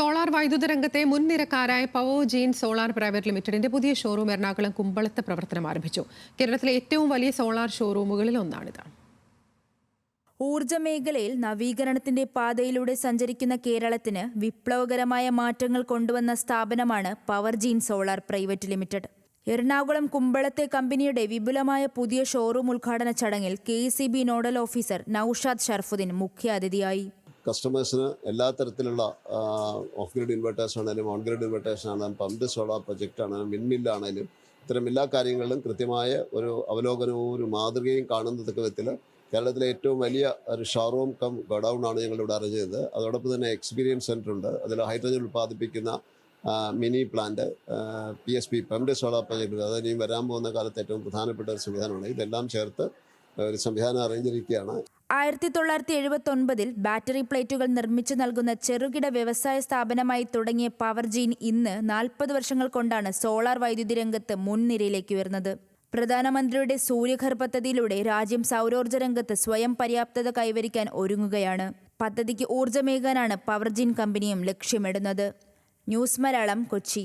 Solar വൈദ്യുത രംഗത്തെ മുൻനിരക്കാരായ പവോ ജീൻ സോളാർ പ്രൈവറ്റ് ലിമിറ്റഡിന്റെ പുതിയ ഷോറൂം എറണാകുളം കുമ്പളത്ത് പ്രവർത്തനം ആരംഭിച്ചു. കേരളത്തിലെ ഏറ്റവും വലിയ സോളാർ ഷോറൂമുകളിൽ ഒന്നാണിത്. ഊർജ മേഖലയിൽ നവീകരണത്തിന്റെ പാതയിലൂടെ സഞ്ചരിക്കുന്ന കേരളത്തിന് വിപ്ലവകരമായ മാറ്റങ്ങൾ കൊണ്ടുവന്ന സ്ഥാപനമാണ് Powergene solar private limited. Ernakulam കുമ്പളത്തെ കമ്പനിയുടെ വിപുലമായ പുതിയ ഷോറൂം ഉദ്ഘാടന ചടങ്ങിൽ K nodal officer Naushad Sharafudheen മുഖ്യാതിഥിയായി. കസ്റ്റമേഴ്സിന് എല്ലാ തരത്തിലുള്ള ഓഫ് ഗ്രിഡ് ഇൻവെർട്ടേഴ്സ് ആണെങ്കിലും ഓൺ ഗ്രിഡ് ഇൻവെർട്ടേഴ്സ് ആണെങ്കിലും പമ്പ് സോളാർ പ്രൊജക്റ്റ് ആണെങ്കിലും മിൻമില്ലാണെങ്കിലും ഇത്തരം എല്ലാ കാര്യങ്ങളിലും കൃത്യമായ ഒരു അവലോകനവും ഒരു മാതൃകയും കാണുന്നതൊക്കെ വിധത്തിൽ കേരളത്തിലെ ഏറ്റവും വലിയ ഒരു ഷോറൂം കം ഗോഡൗൺ ആണ് ഞങ്ങൾ ഇവിടെ അറേഞ്ച് ചെയ്തത്. അതോടൊപ്പം തന്നെ എക്സ്പീരിയൻസ് സെന്റർ ഉണ്ട്. അതിൽ ഹൈഡ്രജൻ ഉൽപ്പാദിപ്പിക്കുന്ന mini plant P S P pumped solar project അത് ഇനിയും വരാൻ പോകുന്ന കാലത്ത് ഏറ്റവും പ്രധാനപ്പെട്ട ഒരു സംവിധാനമാണ്. ഇതെല്ലാം ചേർത്ത് ഒരു സംവിധാനം അറേഞ്ച് ചെയ്തിരിക്കുകയാണ്. ആയിരത്തി തൊള്ളായിരത്തി എഴുപത്തി ഒൻപതിൽ ബാറ്ററി പ്ലേറ്റുകൾ നിർമ്മിച്ചു നൽകുന്ന ചെറുകിട വ്യവസായ സ്ഥാപനമായി തുടങ്ങിയ പവർ ജീൻ ഇന്ന് നാൽപ്പത് വർഷങ്ങൾ കൊണ്ടാണ് സോളാർ വൈദ്യുതി രംഗത്ത് മുൻനിരയിലേക്ക് ഉയർന്നത്. പ്രധാനമന്ത്രിയുടെ സൂര്യഘർ പദ്ധതിയിലൂടെ രാജ്യം സൗരോർജ രംഗത്ത് സ്വയം പര്യാപ്തത കൈവരിക്കാൻ ഒരുങ്ങുകയാണ്. പദ്ധതിക്ക് ഊർജമേകാനാണ് പവർ ജീൻ കമ്പനിയും ലക്ഷ്യമിടുന്നത്. ന്യൂസ് മലയാളം കൊച്ചി.